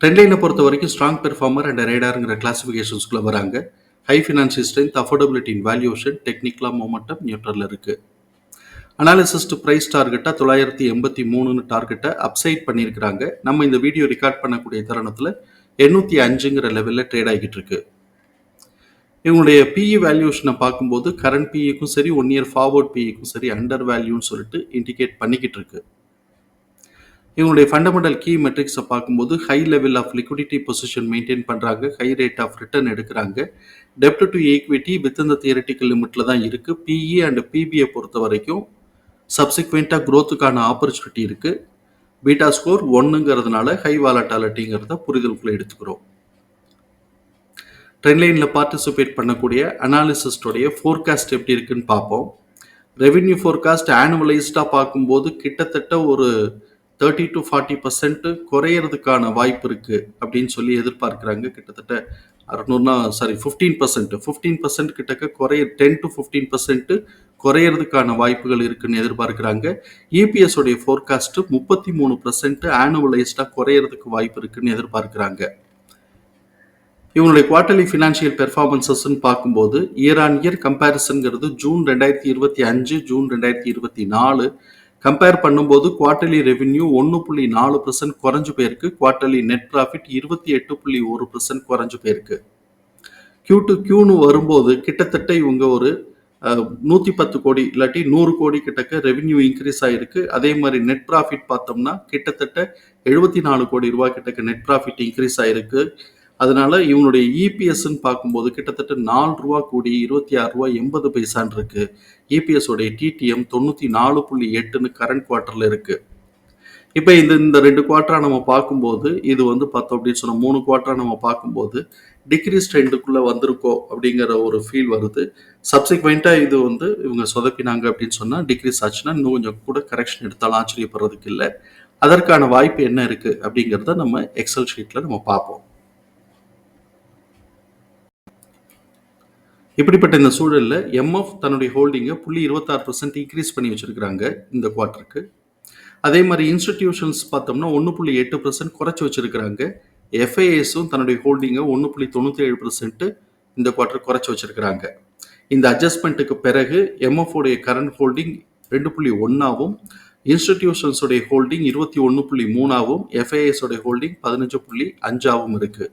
ட்ரெண்ட்லைனை பொறுத்த வரைக்கும் strong performer and ரேடாருங்கிற கிளாஸிஃபிகேஷன்ஸ்குள்ளே வராங்க. High financial strength affordability in valuation டெக்னிக்கலாக மொமெண்டம் நியூட்ரலில் இருக்குது அனாலிசிஸ்ட் ப்ரைஸ் டார்கெட்டாக தொள்ளாயிரத்தி எண்பத்தி மூணுன்னு டார்கெட்டை அப்சைட் பண்ணியிருக்கிறாங்க. நம்ம இந்த வீடியோ ரெக்கார்ட் பண்ணக்கூடிய தருணத்தில் எண்ணூற்றி அஞ்சுங்கிற லெவலில் ட்ரேட் ஆகிட்டு இருக்கு இவங்களுடைய பிஇ வேல்யூஷனை பார்க்கும்போது கரண்ட் பிஇக்கும் சரி ஒன் இயர் ஃபார்வர்ட் பிஇக்கும் சரி அண்டர் வேல்யூன்னு சொல்லிட்டு இண்டிகேட் பண்ணிக்கிட்டு இருக்கு இவங்களுடைய ஃபண்டமெண்டல் கீ மெட்ரிக்ஸை பார்க்கும்போது high level of liquidity position maintain பண்ணுறாங்க ஹை ரேட் ஆஃப் ரிட்டர்ன் எடுக்கிறாங்க. டெப்ட் டு ஈக்விட்டி வித் இந்த தியரட்டிக்கல் லிமிட்டில் தான் இருக்குது பிஇ அண்ட் பிபிஐ பொறுத்த வரைக்கும் சப்சிக்வெண்ட்டாக க்ரோத்துக்கான ஆப்பர்ச்சுனிட்டி இருக்குது பீட்டா ஸ்கோர் ஒன்றுங்கிறதுனால ஹை வாலட்டாலிட்டிங்கிறத புரிதலுக்குள்ளே எடுத்துக்கிறோம். ட்ரெண்ட்லைனில் பார்ட்டிசிபேட் பண்ணக்கூடிய அனாலிசிஸ்டோடைய ஃபோர்காஸ்ட் எப்படி இருக்குன்னு பார்ப்போம். ரெவென்யூ ஃபோர்காஸ்ட் ஆனுவலைஸ்டாக பார்க்கும்போது கிட்டத்தட்ட ஒரு தேர்ட்டி டு ஃபார்ட்டி பர்சன்ட் குறையிறதுக்கான வாய்ப்பு இருக்கு அப்படின்னு சொல்லி எதிர்பார்க்குறாங்க. கிட்டத்தட்ட அறுநூறுனா sorry fifteen percent fifteen percent கிட்டக்க குறைய டென் டு ஃபிஃப்டீன் பர்சன்ட் குறையிறதுக்கான வாய்ப்புகள் இருக்குன்னு எதிர்பார்க்குறாங்க. இபிஎஸ் உடைய ஃபோர்காஸ்ட் முப்பத்தி மூணு பர்சன்ட் ஆனுவலைஸ்டாக குறையிறதுக்கு வாய்ப்பு இருக்குன்னு எதிர்பார்க்குறாங்க. இவங்களுடைய குவார்டர்லி ஃபினான்ஷியல் பெர்ஃபார்மன்சஸ்ன்னு பார்க்கும்போது இயர் ஆன் இயர் கம்பேரிசன்கிறது ஜூன் ரெண்டாயிரத்தி இருபத்தி அஞ்சு ஜூன் ரெண்டாயிரத்தி இருபத்தி நாலு கம்பேர் பண்ணும்போது குவார்டர்லி ரெவென்யூ ஒன்று புள்ளி நாலு பர்சன்ட் குறைஞ்சு போயிருக்கு. குவார்டர்லி நெட் ப்ராஃபிட் இருபத்தி எட்டு புள்ளி ஒரு பர்சன்ட் குறைஞ்சு போயிருக்கு. கியூ டு கியூன்னு வரும்போது கிட்டத்தட்ட இவங்க ஒரு நூற்றி பத்து கோடி இல்லாட்டி நூறு கோடி கிட்டக்க ரெவென்யூ இன்க்ரீஸ் ஆகிருக்கு அதே மாதிரி நெட் ப்ராஃபிட் பார்த்தோம்னா கிட்டத்தட்ட எழுபத்தி நாலு கோடி ரூபாய் கிட்டக்க நெட் ப்ராஃபிட் இன்க்ரீஸ் ஆகிருக்கு அதனால இவனுடைய இபிஎஸ்ன்னு பார்க்கும்போது கிட்டத்தட்ட நாலு ரூபா கூடி இருபத்தி ஆறு ரூபா எண்பது பைசான் இருக்கு. இபிஎஸ் உடைய டிடிஎம் தொண்ணூற்றி நாலு புள்ளி எட்டுன்னு கரண்ட் குவார்ட்டரில் இருக்கு. இப்போ இந்த இந்த ரெண்டு குவார்ட்டரா நம்ம பார்க்கும்போது இது வந்து பார்த்தோம் அப்படின்னு சொன்ன மூணு குவார்ட்டரா நம்ம பார்க்கும்போது டிக்ரீஸ் ட்ரெண்டுக்குள்ளே வந்திருக்கோ அப்படிங்கிற ஒரு ஃபீல் வருது. சப்சிக்வெண்ட்டாக இது வந்து இவங்க சொதப்பினாங்க அப்படின்னு சொன்னால் டிக்ரீஸ் ஆச்சுன்னா இன்னும் கொஞ்சம் கூட கரெக்ஷன் எடுத்தாலும் ஆச்சரியப்படுறதுக்கு இல்லை. அதற்கான வாய்ப்பு என்ன இருக்குது அப்படிங்கிறத நம்ம எக்ஸல் ஷீட்டில் நம்ம பார்ப்போம். இப்படிப்பட்ட இந்த சூழலில் எம்எஃப் தன்னுடைய ஹோல்டிங்கை புள்ளி இருபத்தாறு பர்சன்ட் இன்க்ரீஸ் பண்ணி வச்சிருக்கிறாங்க இந்த குவார்ட்டருக்கு அதே மாதிரி இன்ஸ்டிடியூஷன்ஸ் பார்த்தோம்னா ஒன்று புள்ளி எட்டு பர்சன்ட் குறைச்சி வச்சிருக்கிறாங்க. எஃப்ஐஎஸும் தன்னுடைய ஹோல்டிங்கை ஒன்று புள்ளி தொண்ணூற்றி ஏழு பர்சன்ட்டு இந்த குவார்ட்டர் குறைச்சி வச்சிருக்கிறாங்க. இந்த அட்ஜஸ்ட்மெண்ட்டுக்கு பிறகு எம்எஃப்ஓடைய கரண்ட் ஹோல்டிங் ரெண்டு புள்ளி ஒன்றாவும் இன்ஸ்டிடியூஷன்ஸோடைய ஹோல்டிங் இருபத்தி ஒன்று புள்ளி மூணாவும் எஃப்ஐஎஸோடைய ஹோல்டிங் பதினஞ்சு புள்ளி அஞ்சாவும் இருக்குது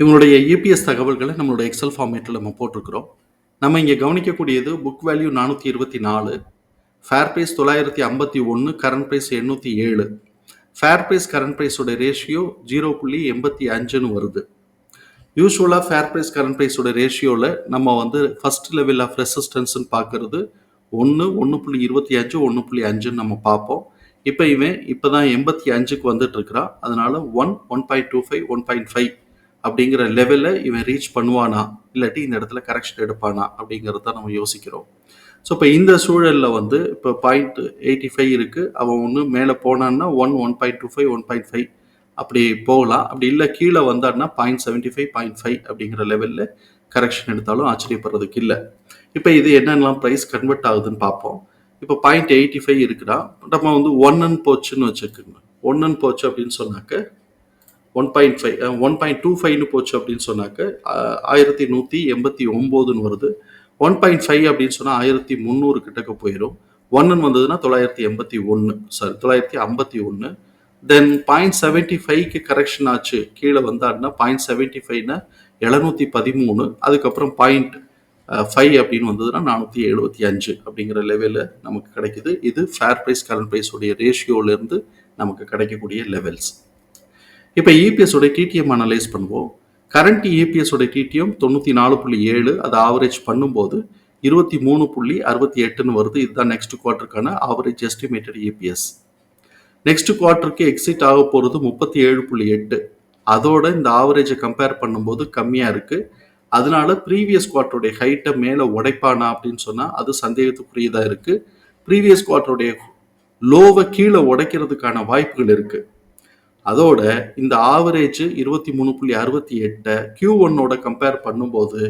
இவங்களுடைய இபிஎஸ் தகவல்களை நம்மளுடைய எக்ஸல் ஃபார்மேட்டில் நம்ம போட்டிருக்கிறோம். நம்ம இங்கே கவனிக்கக்கூடியது புக் வேல்யூ நானூற்றி இருபத்தி நாலு ஃபேர் ப்ரைஸ் தொள்ளாயிரத்தி ஐம்பத்தி ஒன்று கரண்ட் ப்ரைஸ் எண்ணூற்றி ஏழு. ஃபேர் ப்ரைஸ் கரண்ட் ப்ரைஸோட ரேஷியோ ஜீரோ புள்ளி எண்பத்தி அஞ்சுன்னு வருது. யூஸ்வலாக ஃபேர் ப்ரைஸ் கரண்ட் ப்ரைஸோட ரேஷியோவில் நம்ம வந்து ஃபர்ஸ்ட் லெவல் ஆஃப் ரெசிஸ்டன்ஸ்னு பார்க்கறது ஒன்று ஒன்று புள்ளி இருபத்தி அஞ்சு ஒன்று புள்ளி அஞ்சுன்னு நம்ம பார்ப்போம் இப்போ இவன் இப்போ தான் எண்பத்தி அஞ்சுக்கு வந்துட்டு இருக்கிறான். அதனால one one point two five one point five அப்படிங்கிற லெவலில் இவன் ரீச் பண்ணுவானா? இல்லாட்டி இந்த இடத்துல கரெக்ஷன் எடுப்பானா? அப்படிங்கிறத நம்ம யோசிக்கிறோம். ஸோ இப்போ இந்த சூழலில் வந்து இப்போ பாயிண்ட் எயிட்டி ஃபைவ் இருக்குது அவன் ஒன்று மேலே போனான்னா one one point two five one point five அப்படி போகலாம். அப்படி இல்லை கீழே வந்தான்னா point seventy five point five அப்படிங்கிற லெவலில் கரெக்ஷன் எடுத்தாலும் ஆச்சரியப்படுறதுக்கு இல்லை. இப்போ இது என்னென்னலாம் ப்ரைஸ் கன்வெர்ட் ஆகுதுன்னு பார்ப்போம். இப்போ பாயிண்ட் எயிட்டி ஃபைவ் இருக்குடா நம்ம வந்து ஒன்னன் போச்சுன்னு வச்சுக்கோங்க. ஒன்னன் போச்சு அப்படின்னு சொன்னாக்க one point five one point two ஃபைவ்னு போச்சு அப்படின்னு சொன்னாக்க ஆயிரத்தி நூற்றி எண்பத்தி ஒம்போதுன்னு வருது. ஒன் பாயிண்ட் ஃபைவ் அப்படின்னு சொன்னால் ஆயிரத்தி முந்நூறு கிட்டக்க போயிடும் ஒன்னு வந்ததுன்னா தொள்ளாயிரத்தி எண்பத்தி ஒன்று சாரி தொள்ளாயிரத்தி ஐம்பத்தி ஒன்று தென் பாயிண்ட் செவன்ட்டி ஃபைவ்க்கு கரெக்ஷன் ஆச்சு. கீழே வந்தாருன்னா பாயிண்ட் செவன்ட்டி ஃபைவ்னா எழுநூற்றி பதிமூணு அதுக்கப்புறம் பாயிண்ட் ஃபைவ் அப்படின்னு வந்ததுன்னா நானூற்றி எழுபத்தி அஞ்சு அப்படிங்கிற லெவலில் நமக்கு கிடைக்குது. இது ஃபேர் ப்ரைஸ் கரண்ட் ப்ரைஸோடைய ரேஷியோலேருந்து நமக்கு கிடைக்கக்கூடிய லெவல்ஸ் இப்போ இபிஎஸோட டிடிஎம் அனலைஸ் பண்ணுவோம். கரண்ட் இபிஎஸோட டிடிஎம் தொண்ணூற்றி நாலு புள்ளி ஏழு அதை ஆவரேஜ் பண்ணும்போது இருபத்தி மூணு புள்ளி அறுபத்தி எட்டுன்னு வருது. இதுதான் நெக்ஸ்ட் குவார்ட்டருக்கான ஆவரேஜ் எஸ்டிமேட்டட் இபிஎஸ் நெக்ஸ்ட் குவார்ட்டருக்கு எக்ஸிட் ஆக போகிறது முப்பத்தி ஏழு புள்ளி எட்டு. அதோட இந்த ஆவரேஜை கம்பேர் பண்ணும்போது கம்மியாக இருக்குது அதனால ப்ரீவியஸ் குவார்ட்டருடைய ஹைட்டை மேலே உடைப்பானா அப்படின்னு சொன்னால் அது சந்தேகத்துக்குரியதாக இருக்குது ப்ரீவியஸ் குவார்ட்டருடைய லோவை கீழே உடைக்கிறதுக்கான வாய்ப்புகள் இருக்குது அதோட இந்த ஆவரேஜ் இருபத்தி மூணு புள்ளி அறுபத்தி எட்டை கியூ ஒன்னோட கம்பேர் பண்ணும்போது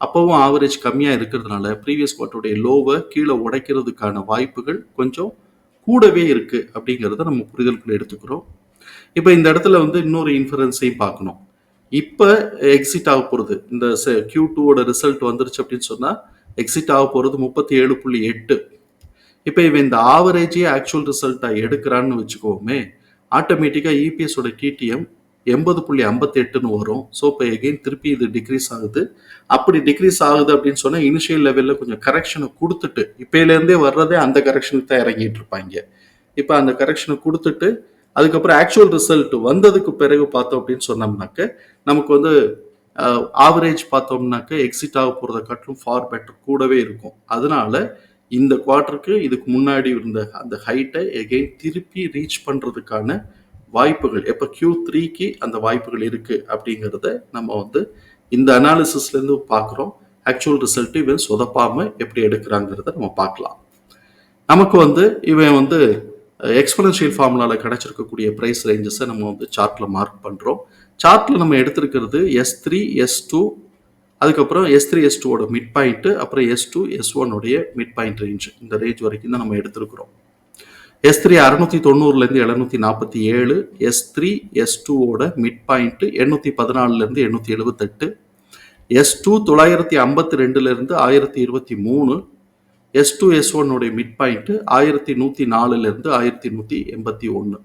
அப்போவும் ஆவரேஜ் கம்மியாக இருக்கிறதுனால ப்ரீவியஸ் குவார்ட்டருடைய லோவை கீழே உடைக்கிறதுக்கான வாய்ப்புகள் கொஞ்சம் கூடவே இருக்குது அப்படிங்கிறத நம்ம புரிதலுக்குள்ள எடுத்துக்கிறோம். இப்போ இந்த இடத்துல வந்து இன்னொரு இன்ஃபரன்ஸையும் பார்க்கணும். இப்போ எக்ஸிட் ஆக போகிறது இந்த கியூ டூவோட ரிசல்ட் வந்துருச்சு அப்படின்னு சொன்னால் எக்ஸிட் ஆக போகிறது முப்பத்தி ஏழு புள்ளி எட்டு. இப்போ இவன் இந்த ஆவரேஜே ஆக்சுவல் ரிசல்ட்டாக எடுக்கிறான்னு வச்சுக்கோமே ஆட்டோமேட்டிக்காக இபிஎஸோட டிடிஎம் எண்பது புள்ளி ஐம்பத்தி எட்டுன்னு வரும். ஸோ இப்போ எகெயின் திருப்பி இது டிக்ரீஸ் ஆகுது. அப்படி டிக்ரீஸ் ஆகுது அப்படின்னு சொன்னால் இனிஷியல் லெவலில் கொஞ்சம் கரெக்ஷனை கொடுத்துட்டு இப்போலேருந்தே வர்றதே அந்த கரெக்ஷனுக்கு தான் இறங்கிட்டு இருப்பாங்க. இப்போ அந்த கரெக்ஷனை கொடுத்துட்டு அதுக்கப்புறம் ஆக்சுவல் ரிசல்ட் வந்ததுக்கு பிறகு பார்த்தோம் அப்படின்னு சொன்னோம்னாக்க நமக்கு வந்து ஆவரேஜ் பார்த்தோம்னாக்க எக்ஸிட் ஆக போகிறத காட்டிலும் ஃபார் பெட்டர் கூடவே இருக்கும். அதனால இந்த குவார்ட்டருக்கு இதுக்கு முன்னாடி இருந்த அந்த ஹைட்டை எகெயின் திருப்பி ரீச் பண்ணுறதுக்கான வாய்ப்புகள். எப்போ கியூ த்ரீக்கு அந்த வாய்ப்புகள் இருக்குது அப்படிங்கிறத நம்ம வந்து இந்த அனாலிசிஸ்லேருந்து பார்க்குறோம். ஆக்சுவல் ரிசல்ட்டு இவன் சொதப்பாமல் எப்படி எடுக்கிறாங்கிறத நம்ம பார்க்கலாம். நமக்கு வந்து இவன் வந்து எக்ஸ்பனன்ஷியல் ஃபார்முலாவில் கிடச்சிருக்கக்கூடிய ப்ரைஸ் ரேஞ்சஸை நம்ம வந்து சார்ட்டில் மார்க் பண்ணுறோம் சார்ட்டில் நம்ம எடுத்திருக்கிறது எஸ் த்ரீ எஸ் டூ அதுக்கப்புறம் எஸ் த்ரீ எஸ் டூவோட மிட் பாயிண்ட்டு அப்புறம் எஸ் டூ எஸ் ஒன்னுடைய மிட் பாயிண்ட் ரேஞ்ச் இந்த ரேஞ்ச் வரைக்கும் தான் நம்ம எடுத்திருக்கிறோம். எஸ் த்ரீ அறுநூத்தி தொண்ணூறுலேருந்து எழுநூத்தி நாற்பத்தி ஏழு எஸ் த்ரீ எஸ் டூவோட மிட் பாயிண்ட்டு எண்ணூற்றி பதினாலுலேருந்து எண்ணூற்றி எழுபத்தெட்டு எஸ் டூ தொள்ளாயிரத்தி ஐம்பத்தி ரெண்டுலேருந்து ஆயிரத்தி இருபத்தி மூணு எஸ் டூ எஸ் ஒன்னுடைய மிட் பாயிண்ட்டு ஆயிரத்தி நூற்றி நாலுலேருந்து ஆயிரத்தி நூற்றி எண்பத்தி ஒன்று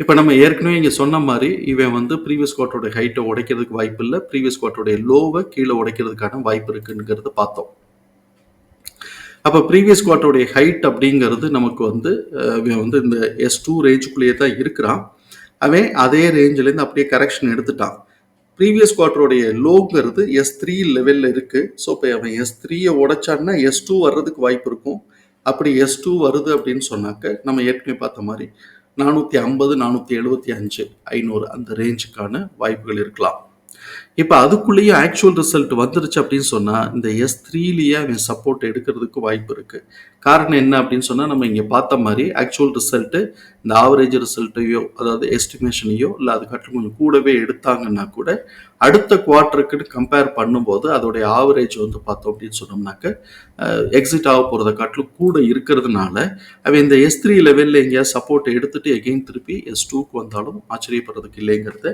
இப்போ நம்ம ஏற்கனவே இங்கே சொன்ன மாதிரி இவன் வந்து ப்ரீவியஸ் குவார்ட்டரோட ஹைட்டை உடைக்கிறதுக்கு வாய்ப்பு இல்லை. ப்ரீவியஸ் குவார்ட்டருடைய லோவை கீழே உடைக்கிறதுக்கான வாய்ப்பு இருக்குங்கிறத பார்த்தோம். அப்போ ப்ரீவியஸ் குவார்ட்டருடைய ஹைட் அப்படிங்கிறது நமக்கு வந்து இவன் வந்து இந்த எஸ் டூ ரேஞ்சுக்குள்ளேயே தான் இருக்கிறான். அவன் அதே ரேஞ்சிலேருந்து அப்படியே கரெக்ஷன் எடுத்துட்டான். ப்ரீவியஸ் குவார்ட்டருடைய லோங்கிறது எஸ் த்ரீ லெவலில் இருக்குது ஸோ இப்போ அவன் எஸ் த்ரீயை உடைச்சான்னா எஸ் டூ வர்றதுக்கு வாய்ப்பு இருக்கும். அப்படி எஸ் டூ வருது அப்படின்னு சொன்னாக்க நம்ம ஏற்கனவே பார்த்த மாதிரி நானூற்றி ஐம்பது நானூற்றி எழுபத்தி அஞ்சு ஐநூறு அந்த ரேஞ்சுக்கான வாய்ப்புகள் இருக்கலாம். இப்போ அதுக்குள்ளேயே ஆக்சுவல் ரிசல்ட் வந்துருச்சு அப்படின்னு சொன்னால் இந்த எஸ் த்ரீலேயே அவன் சப்போர்ட் எடுக்கிறதுக்கு வாய்ப்பு இருக்குது காரணம் என்ன அப்படின்னு சொன்னால் நம்ம இங்கே பார்த்த மாதிரி ஆக்சுவல் ரிசல்ட்டு இந்த ஆவரேஜ் ரிசல்ட்டையோ அதாவது எஸ்டிமேஷனையோ இல்லை அது கொஞ்சம் கூடவே எடுத்தாங்கன்னா கூட அடுத்த குவார்ட்டருக்குன்னு கம்பேர் பண்ணும்போது அதோடைய ஆவரேஜ் வந்து பார்த்தோம் அப்படின்னு சொன்னோம்னாக்க எக்ஸிட் ஆக போகிறத காட்டிலும் கூட இருக்கிறதுனால அவன் இந்த எஸ் த்ரீ லெவலில் எங்கேயா சப்போர்ட் எடுத்துட்டு எகெயின் திருப்பி எஸ் டூக்கு வந்தாலும் ஆச்சரியப்படுறதுக்கு இல்லைங்கிறத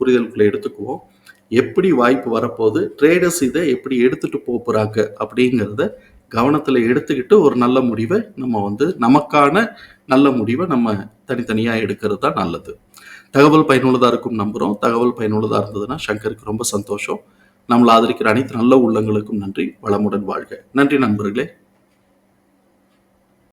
புரிதலுக்குள்ளே எடுத்துக்குவோம். எப்படி வாய்ப்பு வரப்போகுது ட்ரேடர்ஸ் இதை எப்படி எடுத்துகிட்டு போக போகிறாங்க அப்படிங்கிறத கவனத்தில் எடுத்துக்கிட்டு ஒரு நல்ல முடிவை நம்ம வந்து நமக்கான நல்ல முடிவை நம்ம தனித்தனியாக எடுக்கிறது தான் நல்லது. தகவல் பயனுள்ளதாக இருக்கும் நம்புகிறோம் தகவல் பயனுள்ளதாக இருந்ததுன்னா சங்கருக்கு ரொம்ப சந்தோஷம். நம்மளை ஆதரிக்கிற அனைத்து நல்ல உள்ளங்களுக்கும் நன்றி. வளமுடன் வாழ்க. நன்றி நண்பர்களே.